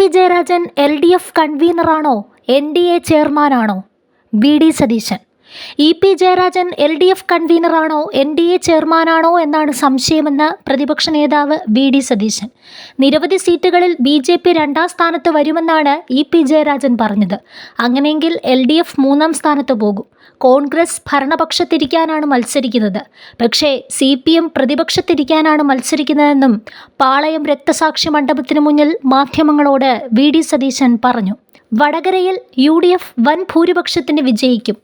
P Jayarajan L D F കൺവീനറാണോ? N D A ചെയർമാനാണോ? V D Satheesan. E P Jayarajan L D F കൺവീനറാണോ? N D A ചെയർമാനാണോ? എന്നാണ് സംശയമെന്ന് പ്രതിപക്ഷ നേതാവ് V D Satheesan. നിരവധി സീറ്റുകളിൽ B J P രണ്ടാം സ്ഥാനത്ത് വരുമെന്നാണ് ഇ പി ജയരാജൻ പറഞ്ഞത്. അങ്ങനെയെങ്കിൽ എൽ ഡി എഫ് മൂന്നാം സ്ഥാനത്ത് പോകും. കോൺഗ്രസ് ഭരണപക്ഷത്തിരിക്കാനാണ് മത്സരിക്കുന്നത്. പക്ഷേ സി പി എം പ്രതിപക്ഷത്തിരിക്കാനാണ് മത്സരിക്കുന്നതെന്നും പാളയം രക്തസാക്ഷി മണ്ഡപത്തിന് മുന്നിൽ മാധ്യമങ്ങളോട് വി ഡി സതീശൻ പറഞ്ഞു. വടകരയിൽ യു ഡി എഫ് വൻ ഭൂരിപക്ഷത്തിന് വിജയിക്കും.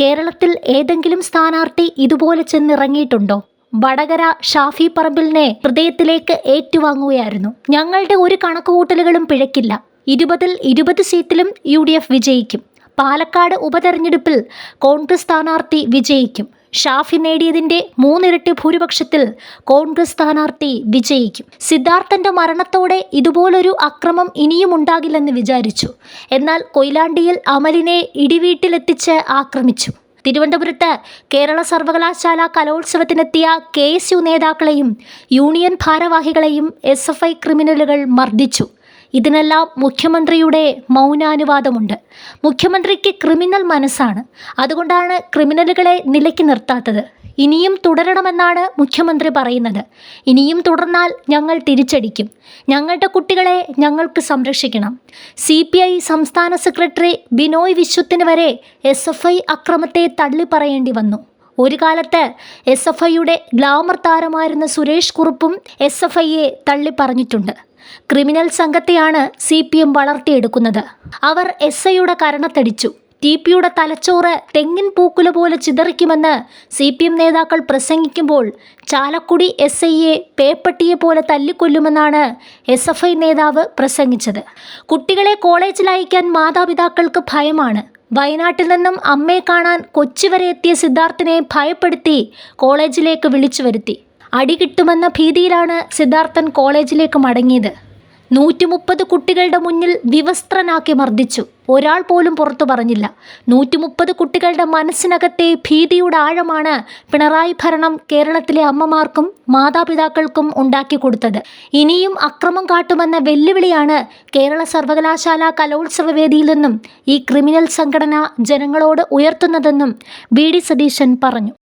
കേരളത്തിൽ ഏതെങ്കിലും സ്ഥാനാർത്ഥി ഇതുപോലെ ചെന്നിറങ്ങിയിട്ടുണ്ടോ? വടകര ഷാഫി പറമ്പിലിനെ ഹൃദയത്തിലേക്ക് ഏറ്റുവാങ്ങുകയായിരുന്നു. ഞങ്ങളുടെ ഒരു കണക്കുകൂട്ടലുകളും പിഴക്കില്ല. ഇരുപതിൽ ഇരുപത് സീറ്റിലും യു വിജയിക്കും. പാലക്കാട് ഉപതെരഞ്ഞെടുപ്പിൽ കോൺഗ്രസ് സ്ഥാനാർത്ഥി വിജയിക്കും. ഷാഫി നേടിയതിന്റെ മൂന്നിരട്ടി ഭൂരിപക്ഷത്തിൽ കോൺഗ്രസ് സ്ഥാനാർത്ഥി വിജയിക്കും. സിദ്ധാർത്ഥന്റെ മരണത്തോടെ ഇതുപോലൊരു അക്രമം ഇനിയും ഉണ്ടാകില്ലെന്ന് വിചാരിച്ചു. എന്നാൽ കൊയിലാണ്ടിയിൽ അമലിനെ ഇടിവീട്ടിലെത്തിച്ച് ആക്രമിച്ചു. തിരുവനന്തപുരത്ത് കേരള സർവകലാശാല കലോത്സവത്തിനെത്തിയ കെ എസ് യു നേതാക്കളെയും യൂണിയൻ ഭാരവാഹികളെയും എസ് എഫ് ഐ ക്രിമിനലുകൾ മർദ്ദിച്ചു. ഇതിനെല്ലാം മുഖ്യമന്ത്രിയുടെ മൗനാനുവാദമുണ്ട്. മുഖ്യമന്ത്രിക്ക് ക്രിമിനൽ മനസ്സാണ്. അതുകൊണ്ടാണ് ക്രിമിനലുകളെ നിലയ്ക്ക് നിർത്താത്തത്. ഇനിയും തുടരണമെന്നാണ് മുഖ്യമന്ത്രി പറയുന്നത്. ഇനിയും തുടർന്നാൽ ഞങ്ങൾ തിരിച്ചടിക്കും. ഞങ്ങളുടെ കുട്ടികളെ ഞങ്ങൾക്ക് സംരക്ഷിക്കണം. സി പി ഐ സംസ്ഥാന സെക്രട്ടറി ബിനോയ് വിശ്വത്തിന് വരെ എസ് എഫ് ഐ അക്രമത്തെ തള്ളിപ്പറയേണ്ടി വന്നു. ഒരു കാലത്ത് എസ് എഫ് ഐയുടെ ഗ്ലാമർ താരമായിരുന്ന സുരേഷ് കുറുപ്പും എസ് എഫ് ഐയെ തള്ളിപ്പറഞ്ഞിട്ടുണ്ട്. ക്രിമിനൽ സംഘത്തെയാണ് സി പി എം വളർത്തിയെടുക്കുന്നത്. അവർ എസ് ഐയുടെ കരണത്തടിച്ചു. ടി പിയുടെ തലച്ചോറ് തെങ്ങിൻ പൂക്കുല പോലെ ചിതറിക്കുമെന്ന് സി പി എം നേതാക്കൾ പ്രസംഗിക്കുമ്പോൾ ചാലക്കുടി എസ് ഐയെ പേപ്പട്ടിയെ പോലെ തല്ലിക്കൊല്ലുമെന്നാണ് എസ് എഫ് ഐ നേതാവ് പ്രസംഗിച്ചത്. കുട്ടികളെ കോളേജിൽ അയക്കാൻ മാതാപിതാക്കൾക്ക് ഭയമാണ്. വയനാട്ടിൽ നിന്നും അമ്മയെ കാണാൻ കൊച്ചി വരെ എത്തിയ സിദ്ധാർത്ഥിനെ ഭയപ്പെടുത്തി കോളേജിലേക്ക് വിളിച്ചു വരുത്തി അടി കിട്ടുമെന്ന ഭീതിയിലാണ് സിദ്ധാർത്ഥൻ കോളേജിലേക്ക് മടങ്ങിയത്. നൂറ്റി മുപ്പത് കുട്ടികളുടെ മുന്നിൽ വിവസ്ത്രനാക്കി മർദ്ദിച്ചു. ഒരാൾ പോലും പുറത്തു പറഞ്ഞില്ല. നൂറ്റി മുപ്പത് കുട്ടികളുടെ മനസ്സിനകത്തെ ഭീതിയുടെ ആഴമാണ് പിണറായി ഭരണം കേരളത്തിലെ അമ്മമാർക്കും മാതാപിതാക്കൾക്കും ഉണ്ടാക്കി കൊടുത്തത്. ഇനിയും അക്രമം കാട്ടുമെന്ന വെല്ലുവിളിയാണ് കേരള സർവകലാശാല കലോത്സവ വേദിയിൽ നിന്നും ഈ ക്രിമിനൽ സംഘടന ജനങ്ങളോട് ഉയർത്തുന്നതെന്നും വി ഡി സതീശൻ പറഞ്ഞു.